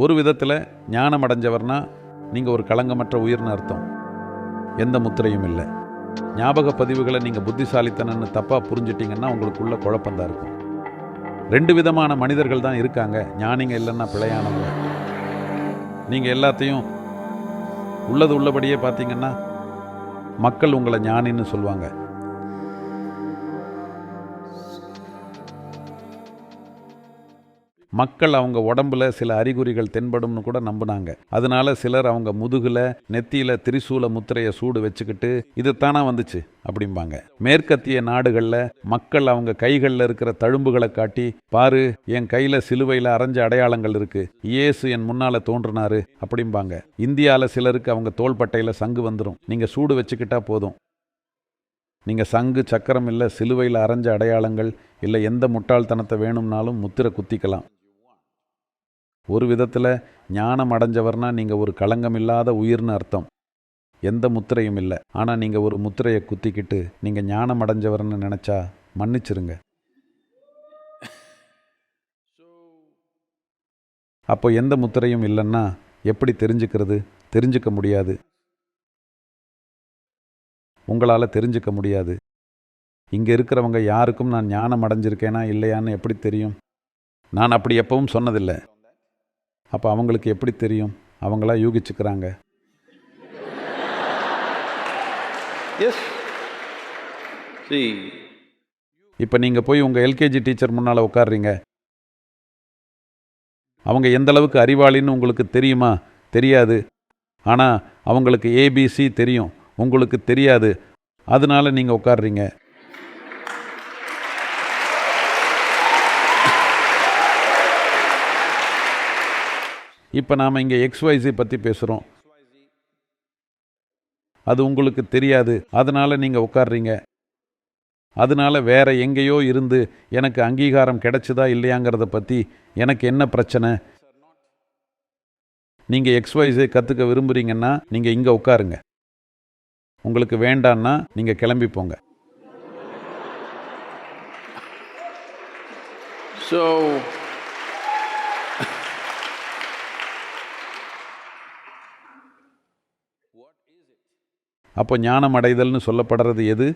ஒரு விதத்தில் ஞானம் அடைஞ்சவர்னா நீங்கள் ஒரு களங்கமற்ற உயிர்னு அர்த்தம். எந்த முத்திரையும் இல்லை. ஞாபக பதிவுகளை நீங்கள் புத்திசாலித்தனன்னு தப்பாக புரிஞ்சிட்டிங்கன்னா உங்களுக்குள்ள குழப்பந்தான் இருக்கும். ரெண்டு விதமான மனிதர்கள் தான் இருக்காங்க. ஞானிங்க இல்லைன்னா பிழையானவங்க. நீங்கள் எல்லாத்தையும் உள்ளது உள்ளபடியே பார்த்தீங்கன்னா மக்கள் உங்களை ஞானின்னு சொல்லுவாங்க. மக்கள் அவங்க உடம்புல சில அறிகுறிகள் தென்படும்னு கூட நம்பினாங்க. அதனால சிலர் அவங்க முதுகுல நெத்தியில திரிசூல முத்திரையை சூடு வச்சுக்கிட்டு இது தானா வந்துச்சு? அப்படிம்பாங்க. மேற்கத்திய நாடுகளில் மக்கள் அவங்க கைகளில் இருக்கிற தழும்புகளை காட்டி பாரு என் கையில் சிலுவையில் அரைஞ்ச அடையாளங்கள் இருக்கு. இயேசு என் முன்னால தோன்றினாரு. அப்படிம்பாங்க. இந்தியாவில் சிலருக்கு அவங்க தோள்பட்டையில் சங்கு வந்துடும் நீங்கள் சூடு வச்சுக்கிட்டா போதும். நீங்கள் சங்கு சக்கரம் இல்லை சிலுவையில் அரைஞ்ச அடையாளங்கள் இல்லை எந்த முட்டாள்தனத்தை வேணும்னாலும் முத்திரை குத்திக்கலாம். ஒரு விதத்தில் ஞானம் அடைஞ்சவர்னா நீங்கள் ஒரு களங்கம் இல்லாத உயிர்னு அர்த்தம். எந்த முத்திரையும் இல்லை. ஆனால் நீங்கள் ஒரு முத்திரையை குத்திக்கிட்டு நீங்கள் ஞானம் அடைஞ்சவர்னு நினச்சா மன்னிச்சிருங்க. அப்போ எந்த முத்திரையும் இல்லைன்னா எப்படி தெரிஞ்சுக்கிறது? தெரிஞ்சுக்க முடியாது. உங்களால் தெரிஞ்சுக்க முடியாது. இங்கே இருக்கிறவங்க யாருக்கும் நான் ஞானம் அடைஞ்சிருக்கேனா இல்லையான்னு எப்படி தெரியும்? நான் அப்படி எப்பவும் சொன்னதில்லை. அப்போ அவங்களுக்கு எப்படி தெரியும்? அவங்களா யூகிச்சுக்கிறாங்க. See, இப்போ நீங்கள் போய் உங்கள் எல்கேஜி டீச்சர் முன்னால் உட்கார்றீங்க அவங்க எந்த அளவுக்கு அறிவாளின்னு உங்களுக்கு தெரியுமா? தெரியாது. ஆனால் அவங்களுக்கு ஏபிசி தெரியும். உங்களுக்கு தெரியாது. அதனால நீங்கள் உட்கார்றீங்க இப்போ நாம் இங்கே எக்ஸ்வைசி பற்றி பேசுகிறோம் அது உங்களுக்கு தெரியாது. அதனால் நீங்கள் உட்காடுறீங்க அதனால வேறு எங்கேயோ இருந்து எனக்கு அங்கீகாரம் கிடைச்சதா இல்லையாங்கிறத பற்றி எனக்கு என்ன பிரச்சனை? நீங்கள் எக்ஸ்வைஸை கற்றுக்க விரும்புகிறீங்கன்னா நீங்கள் இங்கே உட்காருங்க உங்களுக்கு வேண்டான்னா நீங்கள் கிளம்பி போங்க. ஸோ அப்போ ஞானம் அடைதல்னு சொல்லப்படுறது எது?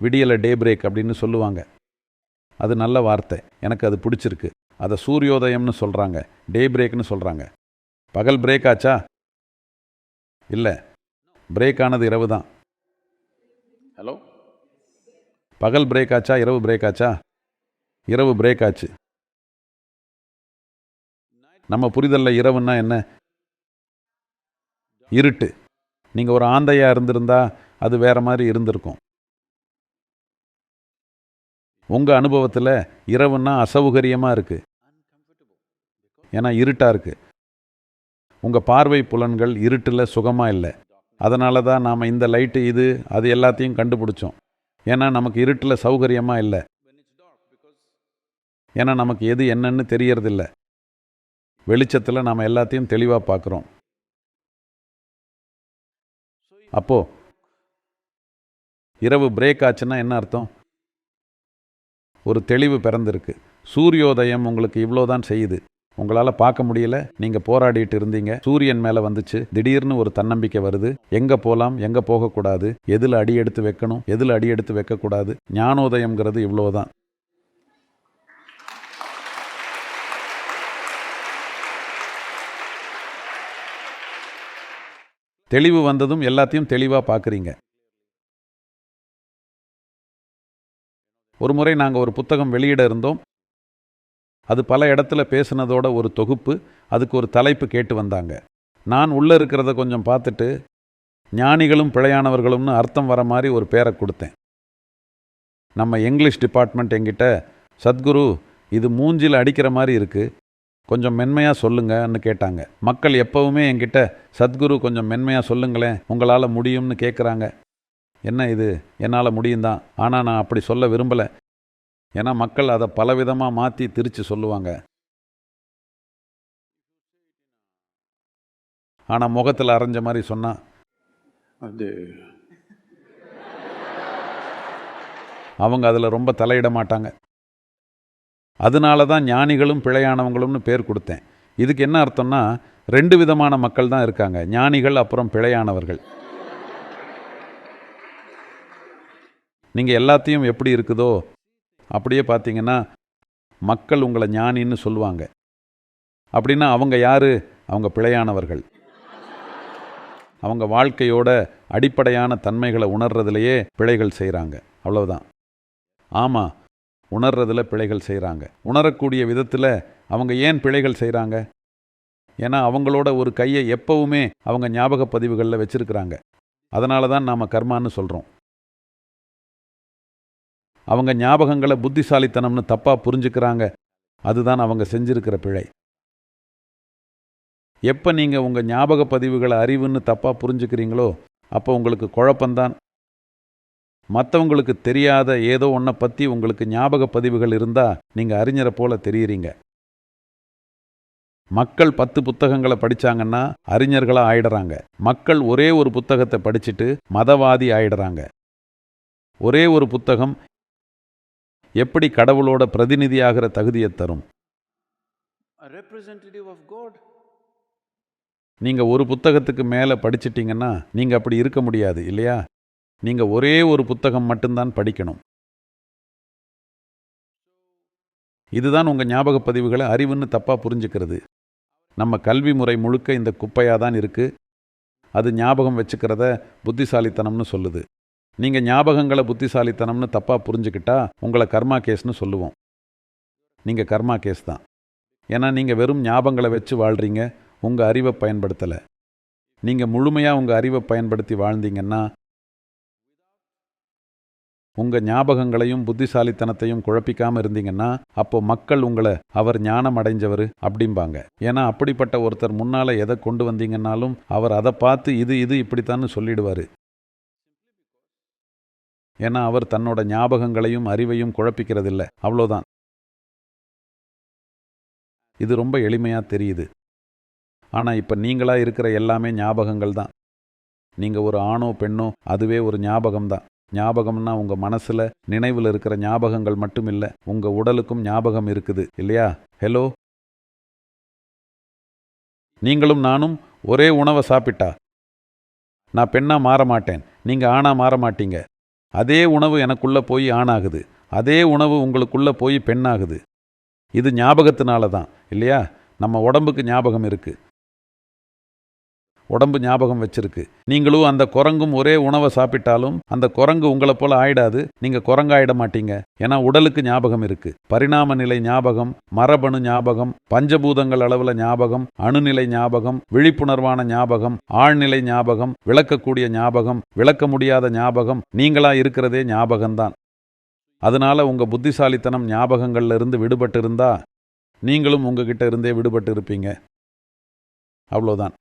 விடியலை டே பிரேக் அப்படின்னு சொல்லுவாங்க. அது நல்ல வார்த்தை. எனக்கு அது பிடிச்சிருக்கு. அதை சூரியோதயம்னு சொல்கிறாங்க டே பிரேக்னு சொல்கிறாங்க பகல் பிரேக் ஆச்சா? இல்லை. பிரேக் ஆனது இரவு தான். hello. பகல் பிரேக் ஆச்சா? இரவு பிரேக் ஆச்சா? இரவு பிரேக் ஆச்சு. நம்ம புரிதலில் இரவுன்னா என்ன? இருட்டு. நீங்கள் ஒரு ஆந்தையாக இருந்திருந்தா அது வேற மாதிரி இருந்திருக்கும். உங்கள் அனுபவத்தில் இரவுன்னா அசௌகரியமாக இருக்குது ஏன்னா இருட்டாக இருக்குது உங்கள் பார்வை புலன்கள் இருட்டில் சுகமாக இல்லை. அதனால தான் நாம் இந்த லைட்டு இது அது எல்லாத்தையும் கண்டுபிடிச்சோம். ஏன்னா நமக்கு இருட்டில் சௌகரியமாக இல்லை. ஏன்னா நமக்கு எது என்னன்னு தெரியறதில்ல. வெளிச்சத்தில் நாம் எல்லாத்தையும் தெளிவாக பார்க்குறோம் அப்போ இரவு பிரேக் ஆச்சுன்னா என்ன அர்த்தம்? ஒரு தெளிவு பிறந்திருக்கு. சூரியோதயம் உங்களுக்கு இவ்வளோதான் செய்யுது. உங்களால் பார்க்க முடியல. நீங்கள் போராடிட்டு இருந்தீங்க. சூரியன் மேலே வந்துச்சு. திடீர்னு ஒரு தன்னம்பிக்கை வருது. எங்கே போகலாம் எங்கே போகக்கூடாது? எதில் அடி எடுத்து வைக்கணும்? எதில் அடி எடுத்து வைக்கக்கூடாது? ஞானோதயம்ங்கிறது இவ்வளோதான் தெளிவு வந்ததும் எல்லாத்தையும் தெளிவாக பார்க்குறீங்க ஒரு முறை நாங்கள் ஒரு புத்தகம் வெளியிட இருந்தோம். அது பல இடத்துல பேசுனதோட ஒரு தொகுப்பு அதுக்கு ஒரு தலைப்பு கேட்டு வந்தாங்க. நான் உள்ளே இருக்கிறத கொஞ்சம் பார்த்துட்டு ஞானிகளும் பிழையானவர்களும்னு அர்த்தம் வர மாதிரி ஒரு பேரை கொடுத்தேன். நம்ம இங்கிலீஷ் டிபார்ட்மெண்ட் எங்கிட்ட சத்குரு இது மூஞ்சில் அடிக்கிற மாதிரி இருக்குது கொஞ்சம் மென்மையாக சொல்லுங்கன்னு கேட்டாங்க. மக்கள் எப்பவுமே என்கிட்ட சத்குரு கொஞ்சம் மென்மையாக சொல்லுங்களேன் உங்களால் முடியும்னு கேட்குறாங்க என்ன இது? என்னால் முடியும் தான் ஆனால் நான் அப்படி சொல்ல விரும்பலை. ஏன்னா மக்கள் அதை பலவிதமாக மாற்றி திரிச்சு சொல்லுவாங்க. ஆனால் முகத்தில் அரைஞ்ச மாதிரி சொன்னா. அது அவங்க அதில் ரொம்ப தலையிட மாட்டாங்க. அதனால தான் ஞானிகளும் பிழையானவங்களும்னு பேர் கொடுத்தேன். இதுக்கு என்ன அர்த்தம்னா ரெண்டு விதமான மக்கள் தான் இருக்காங்க. ஞானிகள் அப்புறம் பிழையானவர்கள். நீங்கள் எல்லாத்தையும் எப்படி இருக்குதோ அப்படியே பார்த்தீங்கன்னா மக்கள் உங்களை ஞானின்னு சொல்லுவாங்க. அப்படின்னா அவங்க யார்? அவங்க பிழையானவர்கள். அவங்க வாழ்க்கையோட அடிப்படையான தன்மைகளை உணர்றதுலையே பிழைகள் செய்கிறாங்க அவ்வளவுதான். ஆமாம் உணர்றதுல பிழைகள் செய்கிறாங்க உணரக்கூடிய விதத்தில் அவங்க ஏன் பிழைகள் செய்கிறாங்க ஏன்னா அவங்களோட ஒரு கையை எப்பவுமே அவங்க ஞாபக பதிவுகளில் வச்சுருக்கிறாங்க. அதனால தான் நாம் கர்மான்னு சொல்கிறோம் அவங்க ஞாபகங்களை புத்திசாலித்தனம்னு தப்பாக புரிஞ்சுக்கிறாங்க. அதுதான் அவங்க செஞ்சுருக்கிற பிழை. எப்போ நீங்கள் உங்கள் ஞாபக பதிவுகளை அறிவுன்னு தப்பாக புரிஞ்சுக்கிறீங்களோ அப்போ உங்களுக்கு குழப்பந்தான் மற்றவங்களுக்கு தெரியாத ஏதோ ஒன்றை பற்றி உங்களுக்கு ஞாபக பதிவுகள் இருந்தால் நீங்கள் அறிஞரை போல தெரியுறீங்க. மக்கள் பத்து புத்தகங்களை படிச்சாங்கன்னா அறிஞர்களா ஆயிடுறாங்க. மக்கள் ஒரே ஒரு புத்தகத்தை படிச்சுட்டு மதவாதி ஆயிடுறாங்க. ஒரே ஒரு புத்தகம் எப்படி கடவுளோட பிரதிநிதியாகிற தகுதியை தரும். A representative of God. நீங்க ஒரு புத்தகத்துக்கு மேலே படிச்சிட்டீங்கன்னா நீங்க அப்படி இருக்க முடியாது இல்லையா? நீங்கள் ஒரே ஒரு புத்தகம் மட்டும்தான் படிக்கணும். இதுதான் உங்கள் ஞாபக பதிவுகளை அறிவுன்னு தப்பாக புரிஞ்சுக்கிறது. நம்ம கல்வி முறை முழுக்க இந்த குப்பையாக தான் இருக்குது அது ஞாபகம் வச்சுக்கிறத புத்திசாலித்தனம்னு சொல்லுது. நீங்கள் ஞாபகங்களை புத்திசாலித்தனம்னு தப்பாக புரிஞ்சுக்கிட்டா உங்களை கர்மா கேஸ்னு சொல்லுவோம். நீங்கள் கர்மா கேஸ் தான். ஏன்னா நீங்கள் வெறும் ஞாபகங்களை வச்சு வாழ்கிறீங்க உங்கள் அறிவை பயன்படுத்தலை. நீங்கள் முழுமையாக உங்கள் அறிவை பயன்படுத்தி வாழ்ந்தீங்கன்னா உங்கள் ஞாபகங்களையும் புத்திசாலித்தனத்தையும் குழப்பிக்காமல் இருந்தீங்கன்னா அப்போ மக்கள் உங்களை அவர் ஞானம் அடைஞ்சவர் அப்படிம்பாங்க. ஏன்னா அப்படிப்பட்ட ஒருத்தர் முன்னால் எதை கொண்டு வந்தீங்கன்னாலும் அவர் அதை பார்த்து இது இது இப்படித்தான்னு சொல்லிடுவார். ஏன்னா அவர் தன்னோட ஞாபகங்களையும் அறிவையும் குழப்பிக்கிறதில்ல. அவ்வளோதான். இது ரொம்ப எளிமையாக தெரியுது. ஆனால் இப்போ நீங்களாக இருக்கிற எல்லாமே ஞாபகங்கள் தான். நீங்கள் ஒரு ஆணோ பெண்ணோ அதுவே ஒரு ஞாபகம் தான் ஞாபகம்னா உங்க மனசுல நினைவில் இருக்கிற ஞாபகங்கள் மட்டும் இல்ல உங்க உடலுக்கும் ஞாபகம் இருக்குது இல்லையா? ஹலோ நீங்களும் நானும் ஒரே உணவை சாப்பிட்டா? நான் பெண்ணா மாற மாட்டேன் நீங்க ஆணா மாற மாட்டீங்க. அதே உணவு எனக்குள்ள போய் ஆணாகுது அதே உணவு உங்களுக்குள்ள போய் பெண்ணாகுது. இது ஞாபகத்தினால தான் இல்லையா? நம்ம உடம்புக்கு ஞாபகம் இருக்குது உடம்பு ஞாபகம் வச்சிருக்கு. நீங்களும் அந்த குரங்கும் ஒரே உணவை சாப்பிட்டாலும் அந்த குரங்கு உங்களை போல ஆயிடாது. நீங்க குரங்காயிட மாட்டீங்க. ஏன்னா உடலுக்கு ஞாபகம் இருக்கு. பரிணாம நிலை ஞாபகம் மரபணு ஞாபகம் பஞ்சபூதங்கள் அளவுல ஞாபகம் அணுநிலை ஞாபகம் விழிப்புணர்வான ஞாபகம் ஆழ்நிலை ஞாபகம் விளக்கக்கூடிய ஞாபகம் விளக்க முடியாத ஞாபகம் நீங்களா இருக்கிறதே ஞாபகம்தான். அதனால உங்க புத்திசாலித்தனம் ஞாபகங்கள்ல இருந்து விடுபட்டு இருந்தா நீங்களும் உங்ககிட்ட இருந்தே விடுபட்டு இருப்பீங்க அவ்வளோதான்.